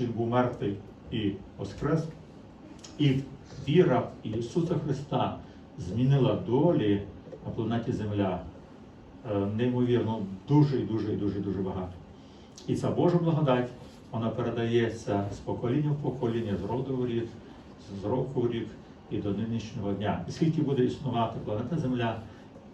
Він був мертвий і воскрес. І віра в Ісуса Христа змінила долі на планеті Земля е, неймовірно дуже і дуже і дуже дуже багато. І ця Божа благодать, вона передається з покоління в покоління, з роду в рід, з року в рік і до нинішнього дня. І скільки буде існувати планета Земля,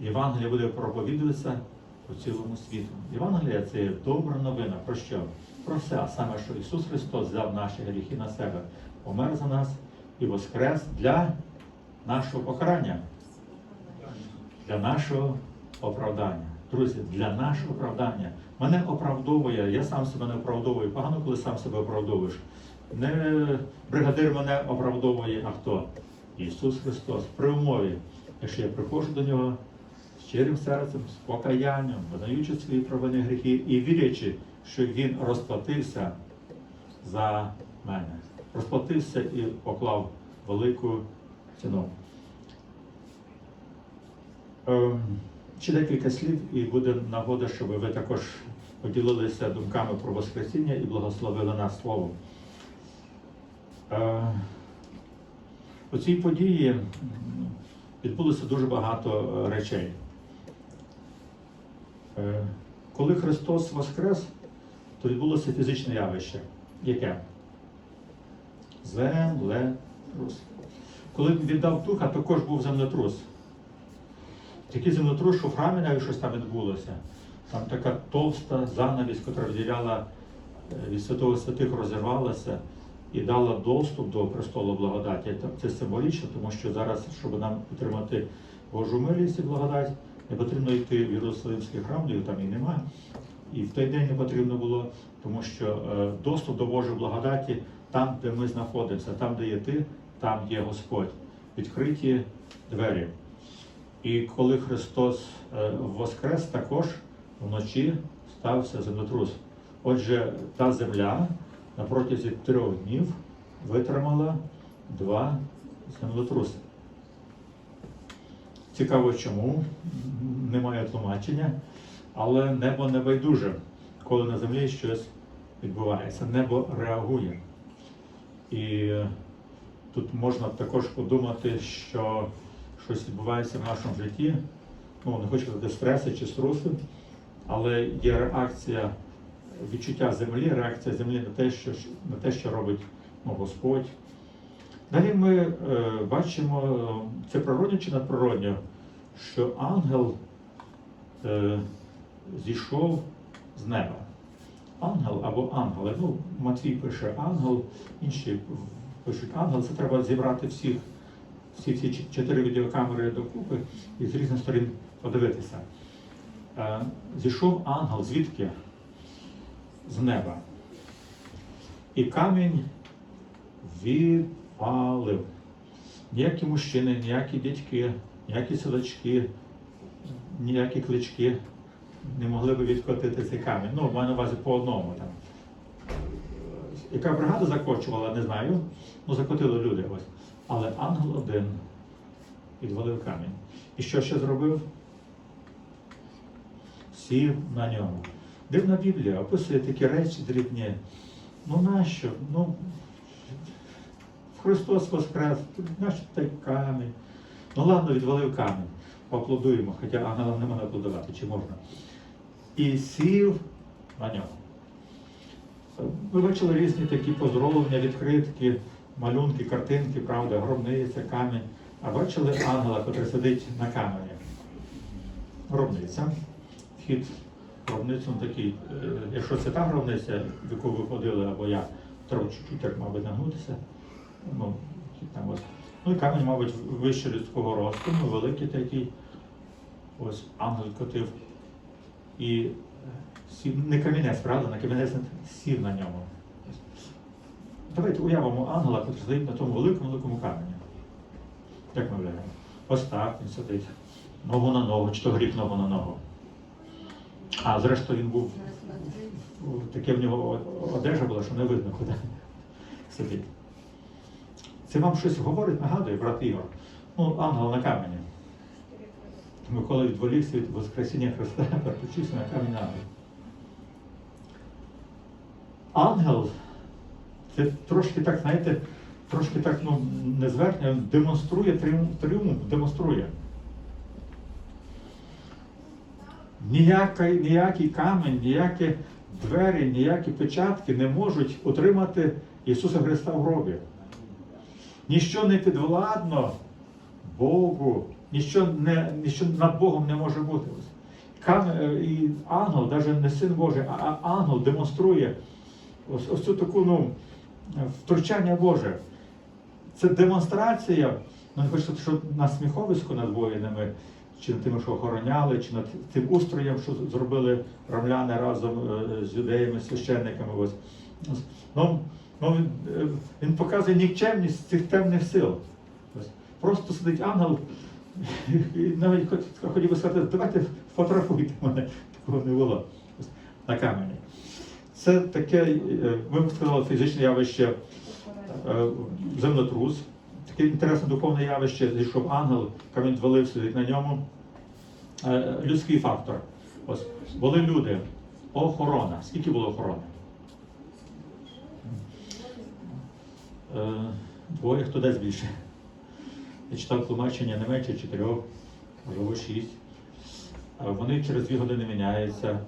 Євангелія буде проповідуватися по цілому світу. Євангелія це є добра новина. Про що? Про все, а саме, що Ісус Христос взяв наші гріхи на себе, помер за нас і воскрес для нашого покарання, для нашого оправдання. Друзі, для нашого оправдання. Мене оправдовує, я сам себе не оправдовую. Погано, коли сам себе оправдовуєш. Не бригадир мене оправдовує, а хто? Ісус Христос. При умові, якщо я приходжу до Нього з щирим серцем, з покаянням, визнаючи свої провини гріхи і вірячи, що Він розплатився за мене. Розплатився і поклав велику ціну. Ем, Ще декілька слів, і буде нагода, щоб ви також поділилися думками про Воскресіння і благословили нас Словом. Е, У цій події відбулося дуже багато е, речей. Е, Коли Христос Воскрес, то відбулося фізичне явище. Яке? Землетрус. Коли він віддав духа, також був землетрус. Такий землетрус, що в храмі навіть щось там відбулося. Там така товста занавість, яка розділяла е, від святого святих, розірвалася і дала доступ до престолу благодаті. Це символічно, тому що зараз, щоб нам отримати Божу милість і благодать, не потрібно йти в Єрусалимський храм, де його там і немає. І в той день не потрібно було, тому що е, доступ до Божої благодаті там, де ми знаходимося, там, де є ти, там є Господь. Відкриті двері. І коли Христос е, воскрес, також вночі стався землетрус. Отже, та земля на протязі трьох днів витримала два землетруси. Цікаво, чому немає тлумачення, але небо не байдуже, коли на землі щось відбувається. Небо реагує. І е, тут можна також подумати, що щось відбувається в нашому житті. Ну, не хочу сказати стреси чи струси, але є реакція відчуття землі, реакція землі на те, що, на те, що робить ну, Господь. Далі ми е, бачимо, е, це природньо чи надприродньо, що ангел е, зійшов з неба. Ангел або ангели. Ну, Матвій пише ангел, інші пишуть ангел. Це треба зібрати всіх, всі ці чотири відеокамери докупи і з різних сторін подивитися. Е, зійшов ангел звідки? З неба. І камінь відпалив. Ніякі мужчини, ніякі дядьки, ніякі селочки, ніякі клички не могли би відкотити цей камінь. Ну, маю на увазі по одному там. Яка бригада закочувала, не знаю. Ну, закотили люди ось. Але ангел один відвалив камінь. І що ще зробив? Сів на ньому. Дивна Біблія описує такі речі дрібні. Ну нащо? Ну, Христос Воскрес, нащо той камінь? Ну ладно, відвалив камінь. Поаплодуємо, хоча ангелам не можна аплодувати, чи можна. І сів на ньому. Ви бачили різні такі поздоровлення, відкритки, малюнки, картинки, правда, гробниця, камінь. А бачили ангела, який сидить на камені? Гробниця. Вхід гробницю такий. е, Якщо це та гробниця, в яку ви ходили, або я, чуть-чуть так, мабуть, нагнутися. Ну, там ось. Ну і камінь, мабуть, вище людського росту, ну, великий такий. Ось ангел котив. І е, не камінець, правда, на камінець сів на ньому. Давайте уявимо ангела, який сидить на тому великому великому камені. Як ми уявляємо? Ось він сидить. Ногу на ногу, чи то гріх ногу на ногу. А зрештою він був таке в нього одежа була, що не видно, куди сидить. Це вам щось говорить, нагадує, брат Ігор. Ну, ангел на камені. Микола відволікся від Воскресіння Христа, переключився на камінь ангел. Ангел Це трошки так, знаєте, трошки так ну, не зверхня, він демонструє тріумф, тріумф демонструє. Ніякий, ніякий камінь, ніякі двері, ніякі печатки не можуть утримати Ісуса Христа в гробі. Ніщо не підвладно Богу, ніщо, не, ніщо над Богом не може бути. Е, і ангел, навіть не син Божий, а ангел демонструє ось, ось цю таку ну, втручання Боже. Це демонстрація, ну не хочу, що на сміховиську над воїнами, чи над тими, що охороняли, чи над тим устроєм, що зробили рамляни разом е, з юдеями, священниками. Ось. Ну, ну, він, е, він показує нікчемність цих темних сил. Ось. Просто сидить ангел, навіть хотів би сказати, давайте фотографуйте мене, такого не було на камені. Це таке, е, ми б сказали, фізичне явище е, землетрус. Таке інтересне духовне явище, зійшов ангел, камінь звалився на ньому. Е, Людський фактор. Ось були люди, охорона. Скільки було охорони? Е, Двоє, хто дасть більше. Я читав тлумачення не менше чотирьох, можливо, шість. Е, Вони через дві години міняються.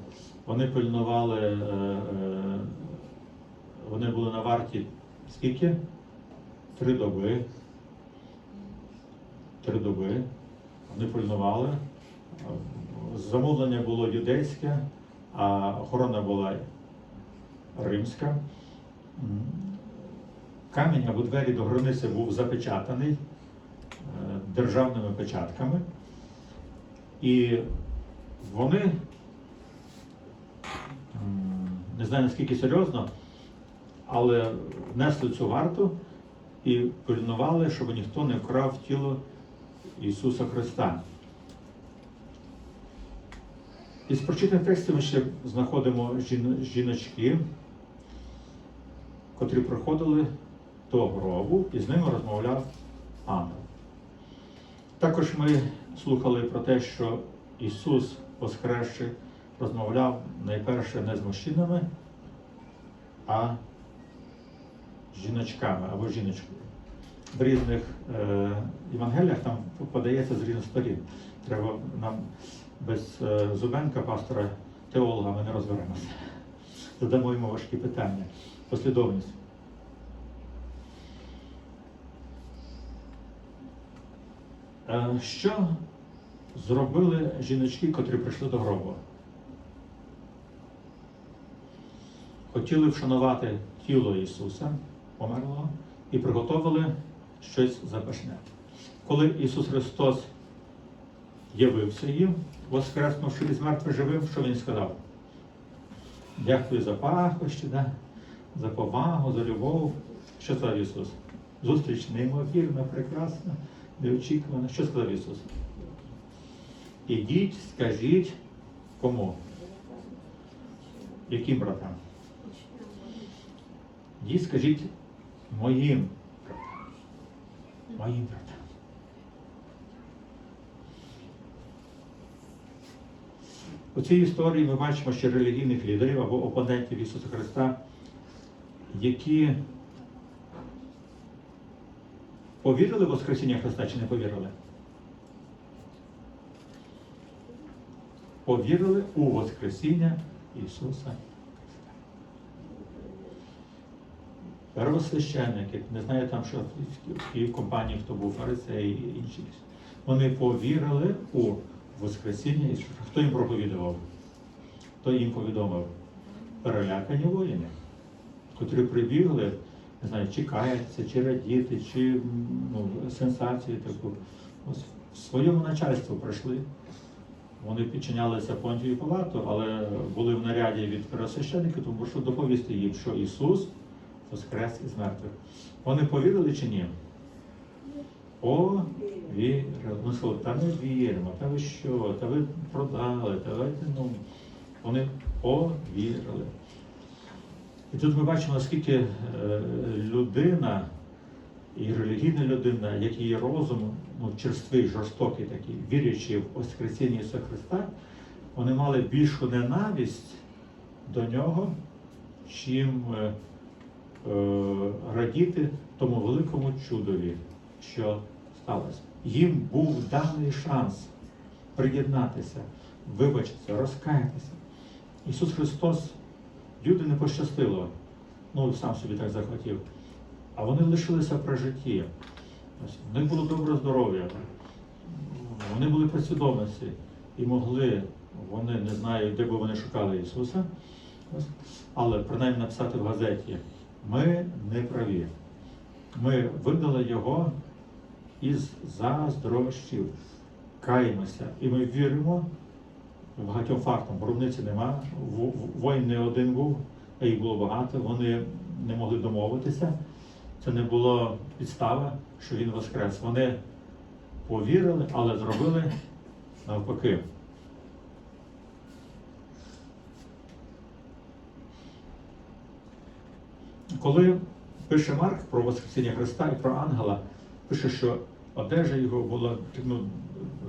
Вони пильнували, е, е, вони були на варті скільки? Три доби. Три доби. Вони пильнували. Замовлення було юдейське, а охорона була римська. Камінь або двері до границі був запечатаний державними печатками. І вони, не знаю наскільки серйозно, але внесли цю варту і пильнували, щоб ніхто не вкрав тіло Ісуса Христа. Із прочитаних текстів ми ще знаходимо жіночки, котрі приходили до гробу і з ними розмовляв ангел. Також ми слухали про те, що Ісус, воскресши, розмовляв найперше не з мужчинами, а з жіночками або жіночкою. В різних е, Євангеліях там подається з різних сторін. Треба нам без е, Зубенка, пастора теолога, ми не розберемося. Задамо йому важкі питання. Послідовність. Е, Що зробили жіночки, котрі прийшли до гробу? Хотіли вшанувати тіло Ісуса, померлого, і приготували щось запашне. Коли Ісус Христос явився їм, воскреснувши із мертвих живим, що Він сказав? Дякую за пахощі, да? за повагу, за любов. Що сказав Ісус? Зустріч неймовірна, прекрасна, неочікувана. Що сказав Ісус? Ідіть, скажіть кому? Яким братам? Ідіть, скажіть моїм братам. Моїм братам. У цій історії ми бачимо ще релігійних лідерів або опонентів Ісуса Христа, які повірили в Воскресіння Христа чи не повірили? Повірили у Воскресіння Ісуса Христа. Первосвященники, не знаю там, що в тій компанії, хто був фарисеї і інші. Вони повірили у Воскресіння Ісуса. Хто їм проповідував? Хто їм повідомив? Перелякані воїни, котрі прибігли, не знаю, чи каяться, чи радіти, чи ну, сенсацію таку. Ось в своєму начальству прийшли. Вони підчинялися Понтію Палату, але були в наряді від первосвященників, тому що доповісти їм, що Ісус воскрес із мертвих. Вони повірили чи ні? Повірили. Ну, сказали, та не віримо, та ви що, та ви продали, давайте, ну. Вони повірили. І тут ми бачимо, наскільки е, людина і релігійна людина, як її розум, ну, черствий, жорстокий такий, вірячи в Воскресіння Ісуса Христа, вони мали більшу ненависть до нього, чим е, е, радіти тому великому чудові, що сталося. Їм був даний шанс приєднатися, вибачитися, розкаятися. Ісус Христос, люди не пощастило, ну сам собі так захотів, а вони лишилися при житті. В них було добре здоров'я, вони були працедомниці і могли, вони не знаю, де би вони шукали Ісуса, але принаймні написати в газеті, ми не праві. Ми видали Його із заздрощів, каємося, і ми віримо багатьом фактам. Гробниці нема, воїн не один був, а їх було багато, вони не могли домовитися. Це не було підстава, що він воскрес. Вони повірили, але зробили навпаки. Коли пише Марк про Воскресіння Христа і про ангела, пише, що одежа його була ну,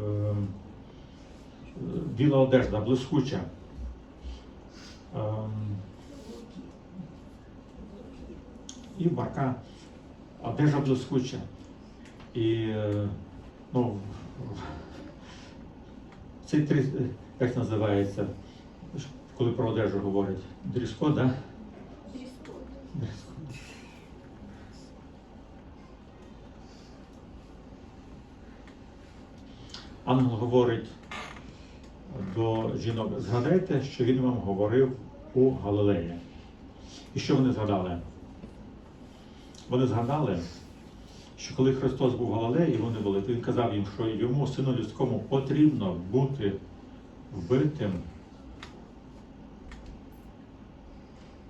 е, біла одежда, блискуча. Ем, І в Марка одежа блискуча. І е, ну, цей три, як називається, коли про одежу говорять? Дріскод, да? Дрес-код. Ангел говорить до жінок, згадайте, що він вам говорив у Галилеї. І що вони згадали? Вони згадали, що коли Христос був в Галилеї, вони були, то він казав їм, що йому, сину людському, потрібно бути вбитим,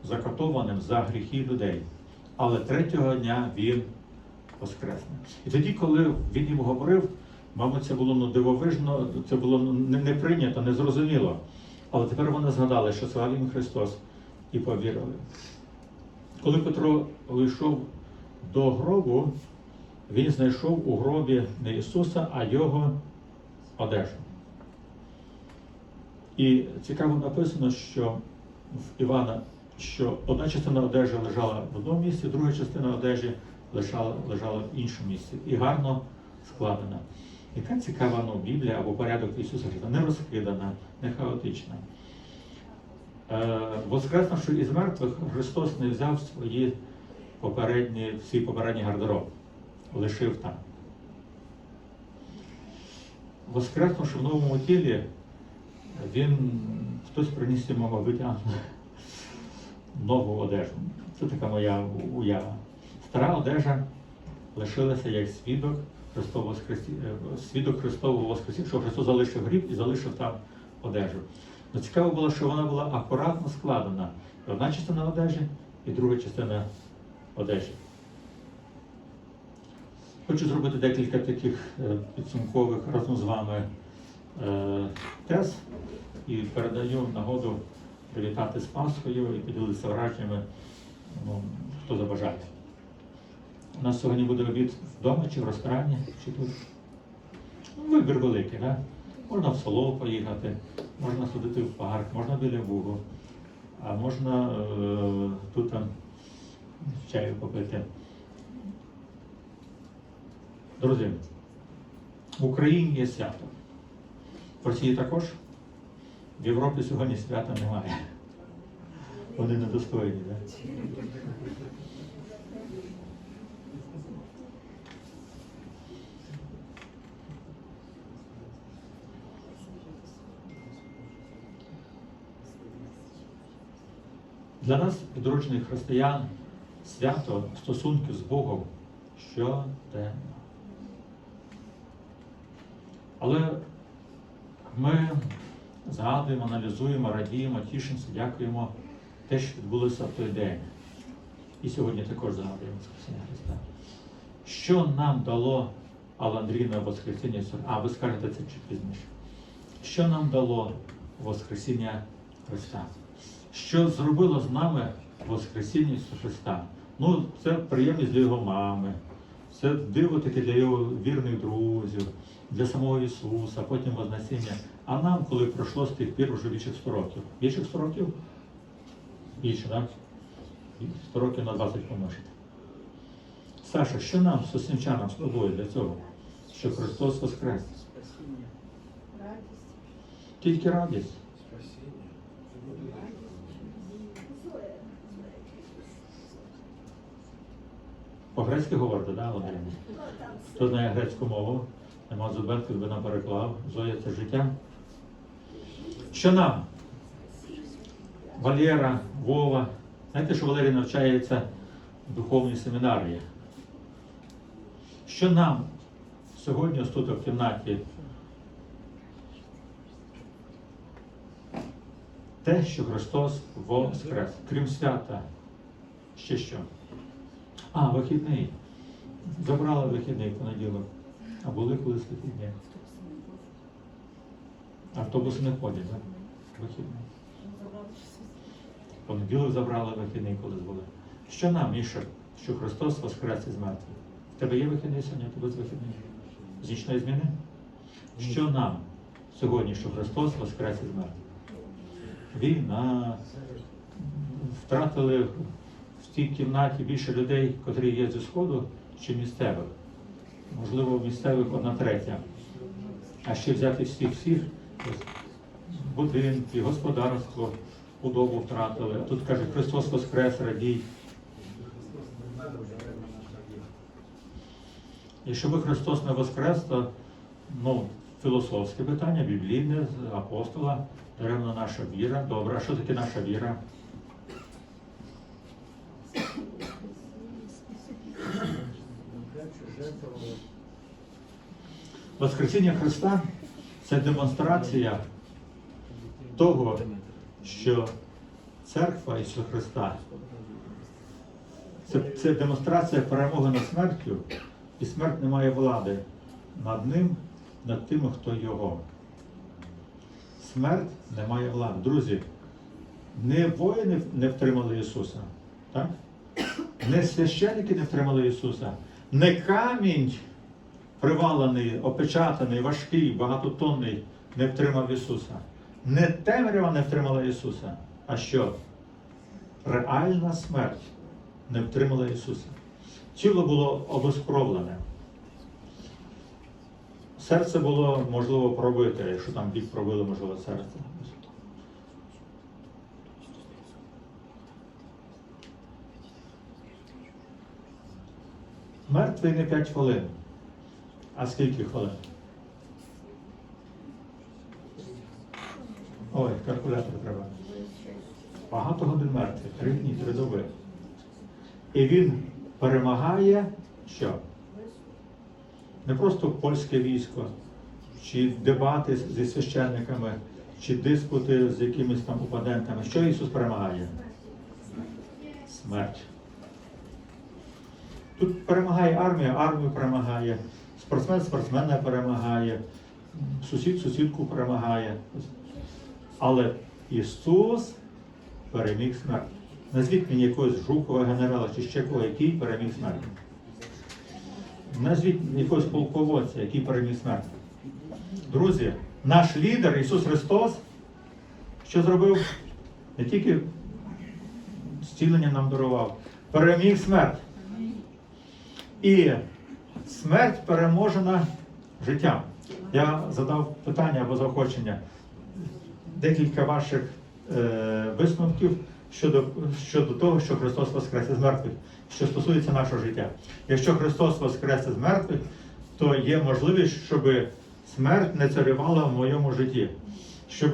закатованим за гріхи людей. Але третього дня він воскресне. І тоді, коли він їм говорив, мабуть, це було ну, дивовижно, це було ну, не, не прийнято, не зрозуміло. Але тепер вони згадали, що слава їм Христос, і повірили. Коли Петро вийшов до гробу, він знайшов у гробі не Ісуса, а Його одежу. І цікаво написано, що в Івана, що одна частина одежі лежала в одному місці, друга частина одежі лежала, лежала в іншому місці. І гарно складена. Яка цікава ну, Біблія або порядок Ісуса Христа, не розкидана, не хаотична. Е, Воскреснувши із мертвих, Христос не взяв свої попередні, свій попередній гардероб, лишив там. Воскреснувши в новому тілі, він хтось приніс йому, мабуть, нову одежу. Це така моя уява. Стара одежа лишилася як свідок Христового Воскресі... е, свідок Христового Воскресіння, що Христос залишив гріб і залишив там одежу. Ну, цікаво було, що вона була акуратно складена. Одна частина одежі і друга частина одежі. Хочу зробити декілька таких е, підсумкових разом з вами е, тез і передаю нагоду привітати з Пасхою і поділитися враженнями, ну, хто забажає. У нас сьогодні буде обід вдома чи в ресторані, чи тут. Ну, Вибір великий, да? Можна в село поїхати, можна сходити в парк, можна біля Бугу, а можна е, тут там чаю попити. Друзі, в Україні є свято. В Росії також. В Європі сьогодні свята немає. Вони недостойні, так? Для нас, відроджених християн, свято стосунків з Богом щоденно. Але ми згадуємо, аналізуємо, радіємо, тішимося, дякуємо те, що відбулося в той день. І сьогодні також згадуємо Воскресіння Христа. Що нам дало Аландрійне Воскресіння? А, ви скажете це чуть пізніше. Що нам дало Воскресіння Христа? Що зробило з нами Воскресіння Ісуса Христа? Ну, це приємність для його мами, це диво таке для його вірних друзів, для самого Ісуса, потім Вознесіння. А нам, коли пройшло з тих пір вже більше 100 років. Більше 100 років? Більше, так? 100 років на 20 помножити. Саша, що нам, соснівчанам, з тобою для цього? Що Христос Воскрес? Спасіння. Радість. Тільки радість. Спасіння. По-грецьки говорите, да, Володимир? Хто знає грецьку мову, нема зубенки, би нам переклав. Зоя це життя. Що нам? Валєра, Вова. Знаєте, що Валерій навчається в духовній семінарії? Що нам сьогодні ось тут в кімнаті? Те, що Христос воскрес, крім свята. Ще що? А, вихідний. Забрали вихідний понеділок. А були колись вихідні. Автобуси не ходять, так? Вихідний. Понеділок забрали вихідний, колись були. Що нам, Міша, що Христос воскрес із мертвих? В тебе є вихідний сьогодні, а тебе з вихідний? З зміни? Що нам сьогодні, що Христос воскрес із мертвих? Війна, втратили в тій кімнаті більше людей, котрі є зі Сходу, чи місцевих. Можливо, місцевих одна третя. А ще взяти всіх всіх, будинки, господарство, худобу втратили. А тут каже, Христос Воскрес, радій. Якщо би Христос не воскрес, то ну, філософське питання, біблійне, апостола, даремно наша віра. Добре, а що таке наша віра? Воскресіння Христа це демонстрація того, що церква Ісуса Христа це, це демонстрація перемоги над смертю, і смерть не має влади над ним, над тим, хто його. Смерть не має влади. Друзі, не воїни не втримали Ісуса, так? не священники не втримали Ісуса, не камінь привалений, опечатаний, важкий, багатотонний, не втримав Ісуса. Не темрява не втримала Ісуса. А що? Реальна смерть не втримала Ісуса. Тіло було обезкровлене. Серце було, можливо, пробите, якщо там бік пробили, можливо, серце. Мертвий не 5 хвилин. А скільки хвилин? Ой, калькулятор треба. Багато годин мертвий, три дні, три доби. І він перемагає що? Не просто польське військо, чи дебати зі священниками, чи диспути з якимись там опонентами. Що Ісус перемагає? Смерть. Тут перемагає армія, армію перемагає, спортсмен спортсмена перемагає, сусід сусідку перемагає. Але Ісус переміг смерть. Назвіть мені якогось Жукова генерала чи ще кого, який переміг смерть. Назвіть якогось полководця, який переміг смерть. Друзі, наш лідер Ісус Христос, що зробив? Не тільки зцілення нам дарував, переміг смерть. І смерть переможена життям. Я задав питання або заохочення. Декілька ваших е, висновків щодо, щодо того, що Христос воскрес із мертвих, що стосується нашого життя. Якщо Христос воскрес із мертвих, то є можливість, щоб смерть не царювала в моєму житті, щоб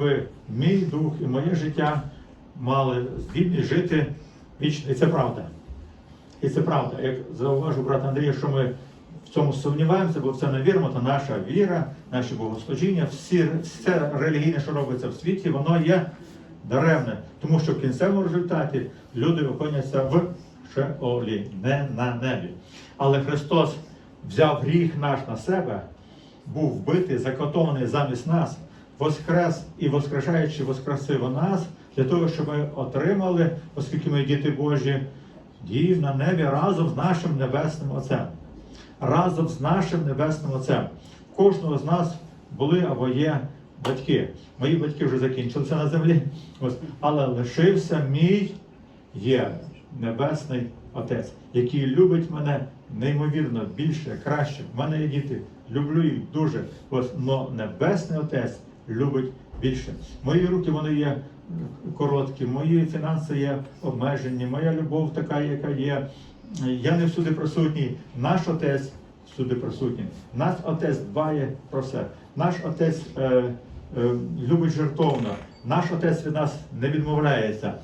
мій дух і моє життя мали здібність жити вічно. І це правда. І це правда. Як зауважив брат Андрій, що ми в цьому сумніваємося, бо це не віримо, то наша віра, наші богослужіння, всі, все релігійне, що робиться в світі, воно є даремне. Тому що в кінцевому результаті люди опиняться в Шеолі, не на небі. Але Христос взяв гріх наш на себе, був вбитий, закотований замість нас, воскрес і воскрешаючи, воскресив нас для того, щоб ми отримали, оскільки ми діти Божі, дів на небі разом з нашим небесним Отцем. Разом з нашим небесним Отцем. Кожного з нас були або є батьки. Мої батьки вже закінчилися на землі, ось, але лишився мій є небесний Отець, який любить мене неймовірно більше, краще. В мене є діти, люблю їх дуже. Ось, но Небесний Отець любить більше. Мої руки вони є короткі, мої фінанси є обмежені, моя любов така, яка є. Я не всюди присутній. Наш отець всюди присутній. Наш отець дбає про все. Наш отець е, е, любить жертовно. Наш отець від нас не відмовляється.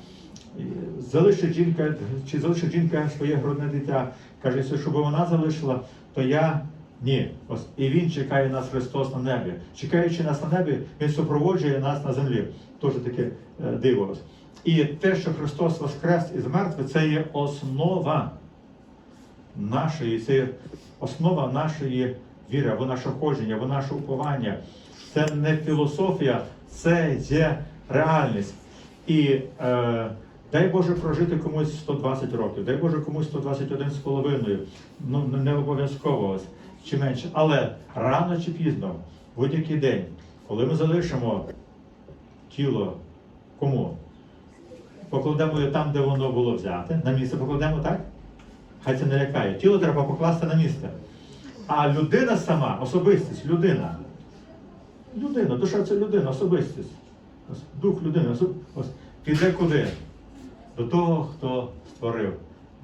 Залишить жінка, чи залишить жінка своє грудне дитя. Каже, якщо щоб вона залишила, то я ні. Ось і він чекає нас Христос на небі. Чекаючи нас на небі, Він супроводжує нас на землі. Теж таке е, диво. І те, що Христос воскрес із мертвих, це є основа нашої, це основа нашої віри, або наше ходження, або наше уповання. Це не філософія, це є реальність. І е, дай Боже прожити комусь 120 років, дай Боже комусь 121 з половиною. Ну не обов'язково чи менше. Але рано чи пізно, будь-який день, коли ми залишимо тіло кому? Покладемо його там, де воно було взяте. На місце покладемо так? Хай це не лякає. Тіло треба покласти на місце. А людина сама, особистість, людина. Людина, душа це людина, особистість. Дух людини, особ- піде куди? До того, хто створив,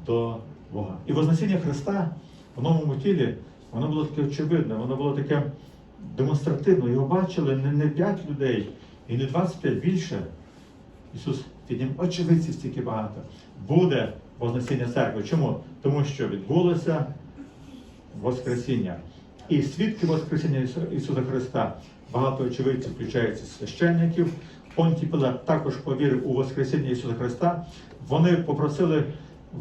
до Бога. І Вознесіння Христа в новому тілі, воно було таке очевидне, воно було таке демонстративне. Його бачили не, не 5 людей і не 25 більше. Ісус піднім очевидців стільки багато. Буде Вознесіння церкви. Чому? Тому що відбулося Воскресіння. І свідки Воскресіння Ісу- Ісуса Христа, багато очевидців, включаючи священників. Понтій Пилат також повірив у Воскресіння Ісуса Христа. Вони попросили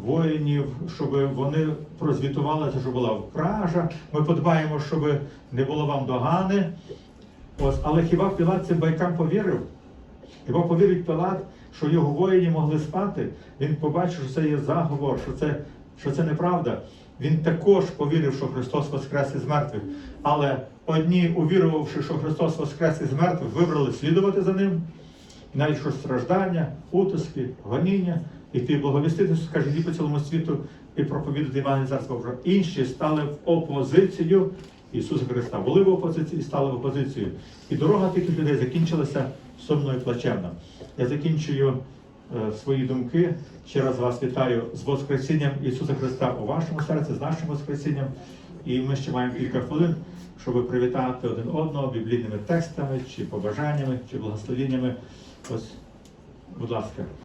воїнів, щоб вони прозвітували, що була вкража. Ми подбаємо, щоб не було вам догани. Ось, але хіба Пілат цим байкам повірив? Хіба повірить Пилат, що його воїні могли спати? Він побачив, що це є заговор, що це, що це неправда. Він також повірив, що Христос воскрес із мертвих. Але одні, увірувавши, що Христос воскрес із мертвих, вибрали слідувати за ним, навіть що страждання, утиски, гоніння, іти благовістити, скаже, йди по цілому світу і проповідати Івана Царства Божого. Інші стали в опозицію Ісуса Христа. Були в опозиції і стали в опозицію. І дорога таких людей закінчилася сумною і. Я закінчую е, свої думки. Ще раз вас вітаю з Воскресінням Ісуса Христа у вашому серці, з нашим Воскресінням. І ми ще маємо кілька хвилин, щоб привітати один одного біблійними текстами, чи побажаннями, чи благословеннями. Ось, будь ласка.